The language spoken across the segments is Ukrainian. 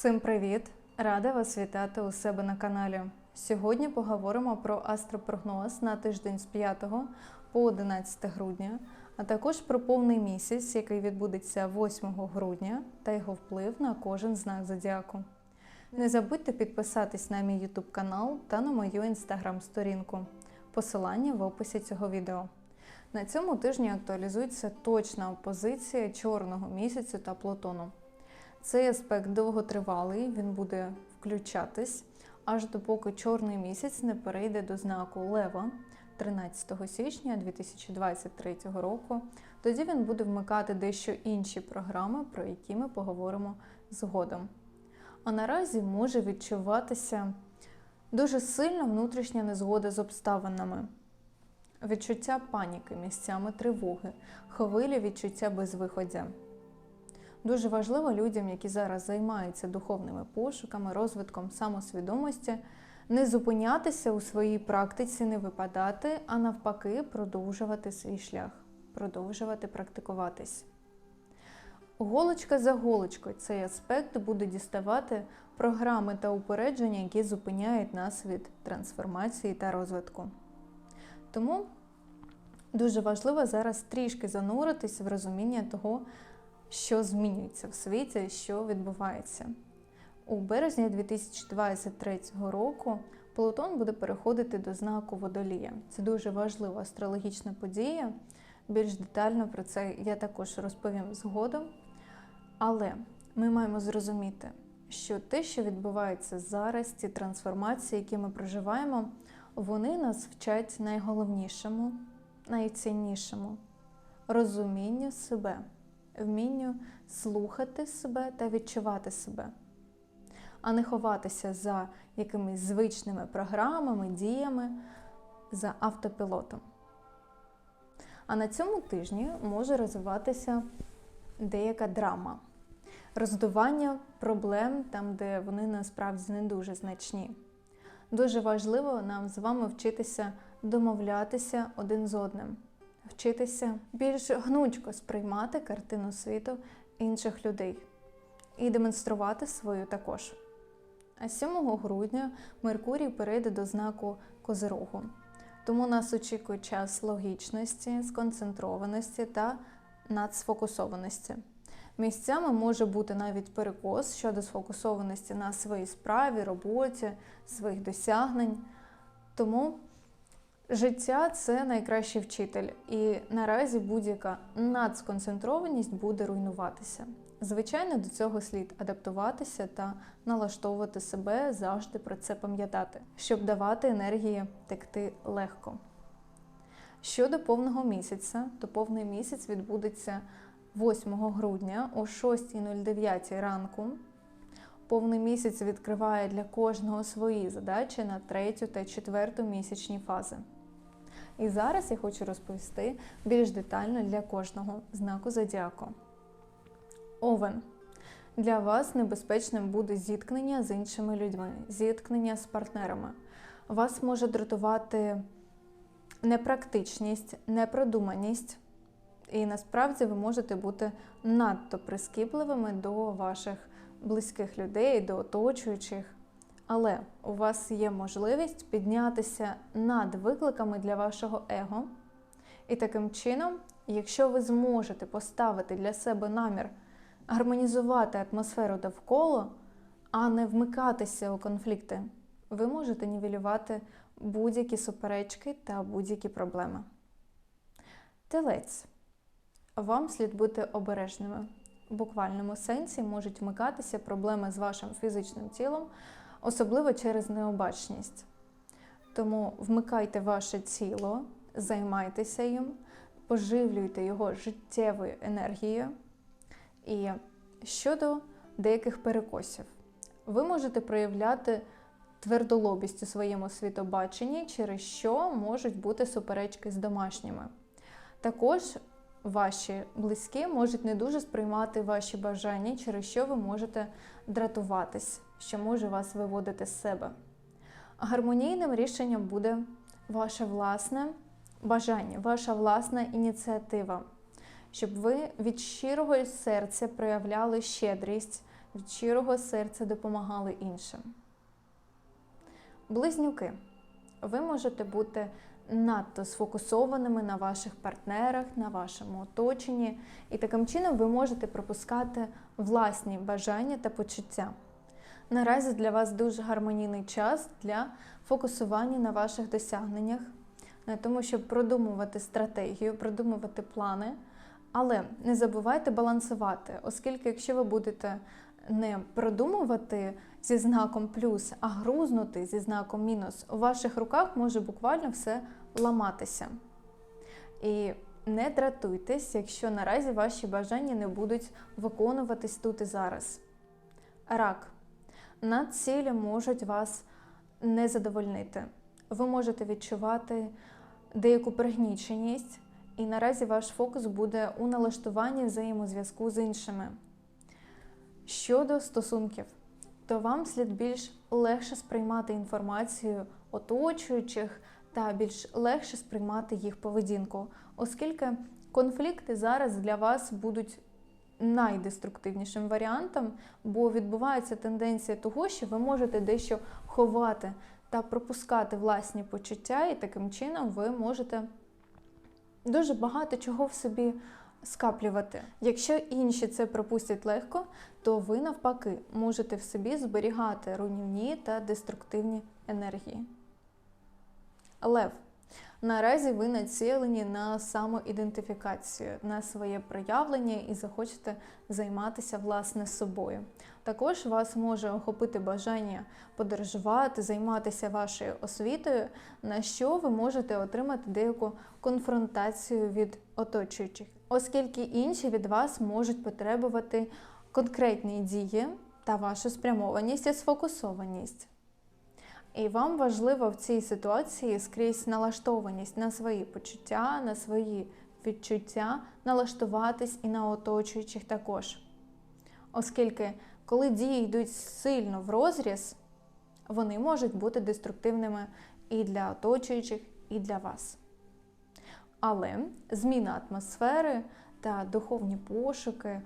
Всім привіт! Рада вас вітати у себе на каналі. Сьогодні поговоримо про астропрогноз на тиждень з 5 по 11 грудня, а також про повний місяць, який відбудеться 8 грудня, та його вплив на кожен знак зодіаку. Не забудьте підписатись на мій YouTube канал та на мою інстаграм сторінку. Посилання в описі цього відео. На цьому тижні актуалізується точна опозиція чорного місяцю та Плутону. Цей аспект довготривалий, він буде включатись аж допоки чорний місяць не перейде до знаку Лева 13 січня 2023 року. Тоді він буде вмикати дещо інші програми, про які ми поговоримо згодом. А наразі може відчуватися дуже сильна внутрішня незгода з обставинами. Відчуття паніки, місцями тривоги, хвилі відчуття безвиходя. Дуже важливо людям, які зараз займаються духовними пошуками, розвитком самосвідомості, не зупинятися у своїй практиці, не випадати, а навпаки, продовжувати свій шлях, продовжувати практикуватись. Голочка за голочкою цей аспект буде діставати програми та упередження, які зупиняють нас від трансформації та розвитку. Тому дуже важливо зараз трішки зануритись в розуміння того, що змінюється в світі, що відбувається. У березні 2023 року Плутон буде переходити до знаку Водолія. Це дуже важлива астрологічна подія. Більш детально про це я також розповім згодом. Але ми маємо зрозуміти, що те, що відбувається зараз, ці трансформації, які ми проживаємо, вони нас вчать найголовнішому, найціннішому розумінню себе вмінню слухати себе та відчувати себе, а не ховатися за якимись звичними програмами, діями, за автопілотом. А на цьому тижні може розвиватися деяка драма, роздування проблем там, де вони насправді не дуже значні. Дуже важливо нам з вами вчитися домовлятися один з одним вчитися більш гнучко сприймати картину світу інших людей і демонструвати свою також. А 7 грудня Меркурій перейде до знаку Козирогу. Тому нас очікує час логічності, сконцентрованості та надсфокусованості. Місцями може бути навіть перекос щодо сфокусованості на своїй справі, роботі, своїх досягнень. Тому Життя це найкращий вчитель, і наразі будь-яка надсконцентрованість буде руйнуватися. Звичайно, до цього слід адаптуватися та налаштовувати себе, завжди про це пам'ятати, щоб давати енергії текти легко. Щодо повного місяця, то повний місяць відбудеться 8 грудня о 6.09 ранку. Повний місяць відкриває для кожного свої задачі на третю та четверту місячні фази. І зараз я хочу розповісти більш детально для кожного знаку зодіаку. Овен. Для вас небезпечним буде зіткнення з іншими людьми, зіткнення з партнерами. Вас може дратувати непрактичність, непродуманість, і насправді ви можете бути надто прискіпливими до ваших близьких людей, до оточуючих. Але у вас є можливість піднятися над викликами для вашого его. І таким чином, якщо ви зможете поставити для себе намір гармонізувати атмосферу довкола, а не вмикатися у конфлікти, ви можете нівелювати будь-які суперечки та будь-які проблеми. Телець. Вам слід бути обережними. В буквальному сенсі можуть вмикатися проблеми з вашим фізичним тілом особливо через необачність. Тому вмикайте ваше тіло, займайтеся їм, поживлюйте його життєвою енергією. І щодо деяких перекосів, ви можете проявляти твердолобість у своєму світобаченні, через що можуть бути суперечки з домашніми. Також ваші близькі можуть не дуже сприймати ваші бажання, через що ви можете дратуватись що може вас виводити з себе. Гармонійним рішенням буде ваше власне бажання, ваша власна ініціатива, щоб ви від щирого серця проявляли щедрість, від щирого серця допомагали іншим. Близнюки. Ви можете бути надто сфокусованими на ваших партнерах, на вашому оточенні, і таким чином ви можете пропускати власні бажання та почуття. Наразі для вас дуже гармонійний час для фокусування на ваших досягненнях, на тому, щоб продумувати стратегію, продумувати плани. Але не забувайте балансувати, оскільки якщо ви будете не продумувати зі знаком плюс, а грузнути зі знаком мінус, у ваших руках може буквально все ламатися. І не дратуйтесь, якщо наразі ваші бажання не будуть виконуватись тут і зараз. Рак. Надцілі можуть вас не задовольнити. Ви можете відчувати деяку пригніченість, і наразі ваш фокус буде у налаштуванні взаємозв'язку з іншими. Щодо стосунків, то вам слід більш легше сприймати інформацію оточуючих та більш легше сприймати їх поведінку, оскільки конфлікти зараз для вас будуть найдеструктивнішим варіантом, бо відбувається тенденція того, що ви можете дещо ховати та пропускати власні почуття, і таким чином ви можете дуже багато чого в собі скаплювати. Якщо інші це пропустять легко, то ви навпаки можете в собі зберігати руйнівні та деструктивні енергії. Лев. Наразі ви націлені на самоідентифікацію, на своє проявлення і захочете займатися власне собою. Також вас може охопити бажання подорожувати, займатися вашою освітою, на що ви можете отримати деяку конфронтацію від оточуючих, оскільки інші від вас можуть потребувати конкретні дії та вашу спрямованість і сфокусованість. І вам важливо в цій ситуації скрізь налаштованість на свої почуття, на свої відчуття, налаштуватись і на оточуючих також. Оскільки, коли дії йдуть сильно в розріз, вони можуть бути деструктивними і для оточуючих, і для вас. Але зміна атмосфери та духовні пошуки,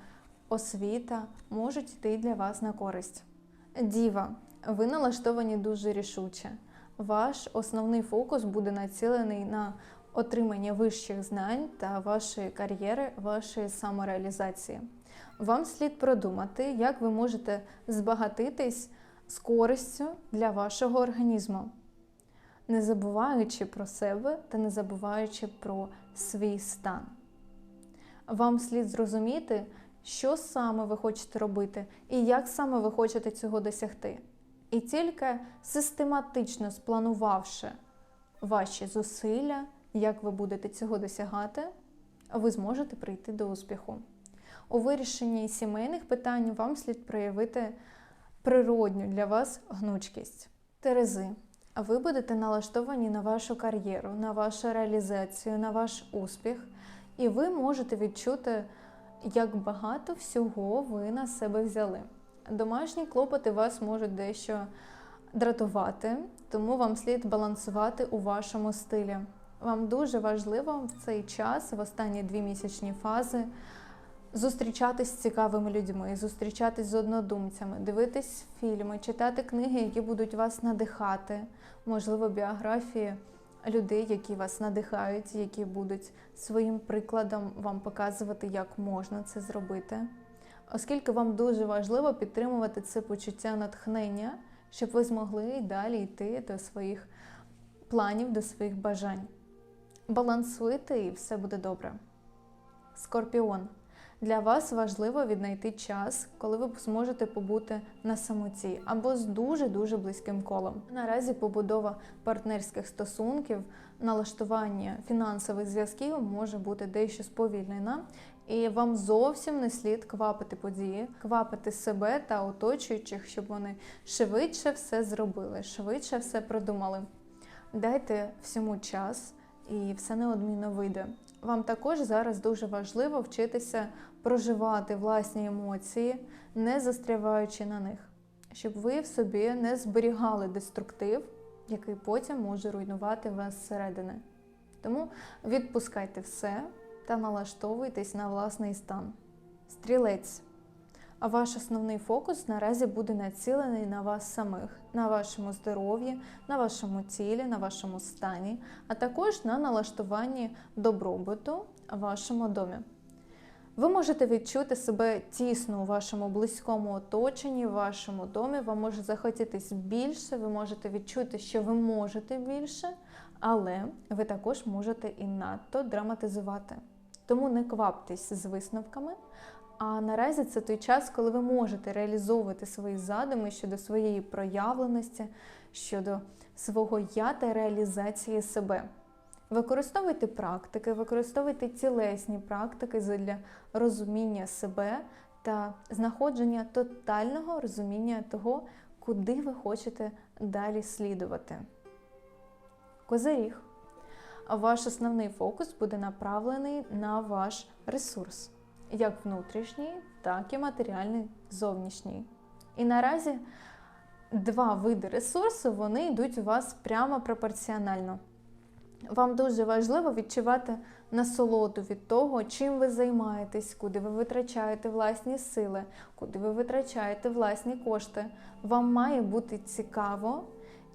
освіта можуть йти для вас на користь. Діва. Ви налаштовані дуже рішуче. Ваш основний фокус буде націлений на отримання вищих знань та вашої кар'єри, вашої самореалізації. Вам слід продумати, як ви можете збагатитись з користю для вашого організму, не забуваючи про себе та не забуваючи про свій стан. Вам слід зрозуміти, що саме ви хочете робити і як саме ви хочете цього досягти. І тільки систематично спланувавши ваші зусилля, як ви будете цього досягати, ви зможете прийти до успіху. У вирішенні сімейних питань вам слід проявити природню для вас гнучкість. Терези. Ви будете налаштовані на вашу кар'єру, на вашу реалізацію, на ваш успіх, і ви можете відчути, як багато всього ви на себе взяли. Домашні клопоти вас можуть дещо дратувати, тому вам слід балансувати у вашому стилі. Вам дуже важливо в цей час, в останні дві місячні фази, зустрічатись з цікавими людьми, зустрічатись з однодумцями, дивитись фільми, читати книги, які будуть вас надихати, можливо, біографії людей, які вас надихають, які будуть своїм прикладом вам показувати, як можна це зробити оскільки вам дуже важливо підтримувати це почуття натхнення, щоб ви змогли далі йти до своїх планів, до своїх бажань. Балансуйте і все буде добре. Скорпіон. Для вас важливо віднайти час, коли ви зможете побути на самоті або з дуже-дуже близьким колом. Наразі побудова партнерських стосунків, налаштування фінансових зв'язків може бути дещо сповільнена, і вам зовсім не слід квапити події, квапити себе та оточуючих, щоб вони швидше все зробили, швидше все продумали. Дайте всьому час, і все неодмінно вийде. Вам також зараз дуже важливо вчитися проживати власні емоції, не застряваючи на них, щоб ви в собі не зберігали деструктив, який потім може руйнувати вас зсередини. Тому відпускайте все та налаштовуйтесь на власний стан. Стрілець. А ваш основний фокус наразі буде націлений на вас самих, на вашому здоров'ї, на вашому тілі, на вашому стані, а також на налаштуванні добробуту в вашому домі. Ви можете відчути себе тісно у вашому близькому оточенні, в вашому домі. Вам може захотітись більше, ви можете відчути, що ви можете більше, але ви також можете і надто драматизувати. Тому не кваптесь з висновками. А наразі це той час, коли ви можете реалізовувати свої задуми щодо своєї проявленості, щодо свого я та реалізації себе. Використовуйте практики, використовуйте тілесні практики для розуміння себе та знаходження тотального розуміння того, куди ви хочете далі слідувати. Козиріг. Ваш основний фокус буде направлений на ваш ресурс, як внутрішній, так і матеріальний зовнішній. І наразі два види ресурсу вони йдуть у вас прямо пропорціонально. Вам дуже важливо відчувати насолоду від того, чим ви займаєтесь, куди ви витрачаєте власні сили, куди ви витрачаєте власні кошти. Вам має бути цікаво,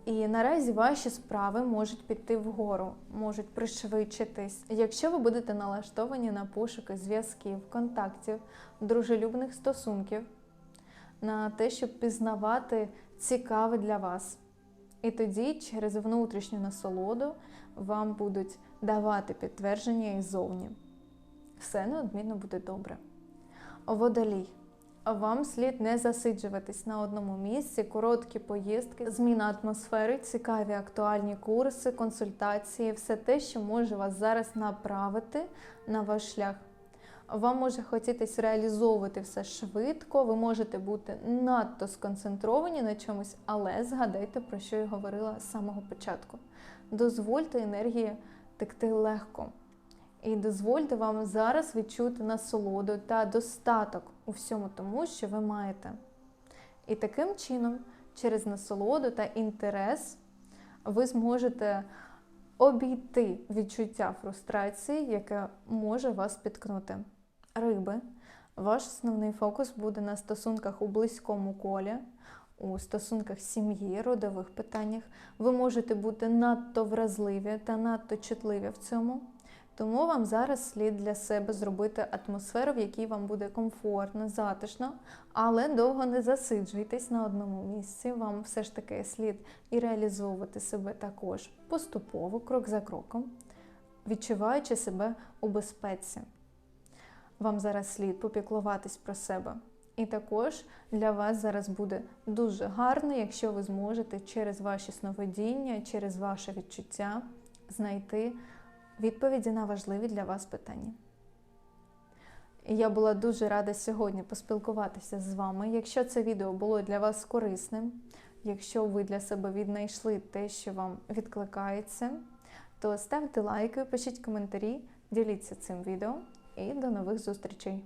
і наразі ваші справи можуть піти вгору, можуть пришвидшитись. Якщо ви будете налаштовані на пошуки зв'язків, контактів, дружелюбних стосунків, на те, щоб пізнавати цікаве для вас. І тоді через внутрішню насолоду вам будуть давати підтвердження і зовні. Все неодмінно буде добре. Водолій. Вам слід не засиджуватись на одному місці, короткі поїздки, зміна атмосфери, цікаві актуальні курси, консультації, все те, що може вас зараз направити на ваш шлях. Вам може хотітись реалізовувати все швидко, ви можете бути надто сконцентровані на чомусь, але згадайте, про що я говорила з самого початку. Дозвольте енергії текти легко. І дозвольте вам зараз відчути насолоду та достаток у всьому тому, що ви маєте. І таким чином, через насолоду та інтерес, ви зможете обійти відчуття фрустрації, яке може вас спіткнути. Риби, ваш основний фокус буде на стосунках у близькому колі, у стосунках сім'ї, родових питаннях. Ви можете бути надто вразливі та надто чутливі в цьому. Тому вам зараз слід для себе зробити атмосферу, в якій вам буде комфортно, затишно, але довго не засиджуйтесь на одному місці. Вам все ж таки слід і реалізовувати себе також поступово, крок за кроком, відчуваючи себе у безпеці. Вам зараз слід попіклуватись про себе. І також для вас зараз буде дуже гарно, якщо ви зможете через ваші сновидіння, через ваше відчуття знайти відповіді на важливі для вас питання. І Я була дуже рада сьогодні поспілкуватися з вами. Якщо це відео було для вас корисним, якщо ви для себе віднайшли те, що вам відкликається, то ставте лайки, пишіть коментарі, діліться цим відео і до нових зустрічей!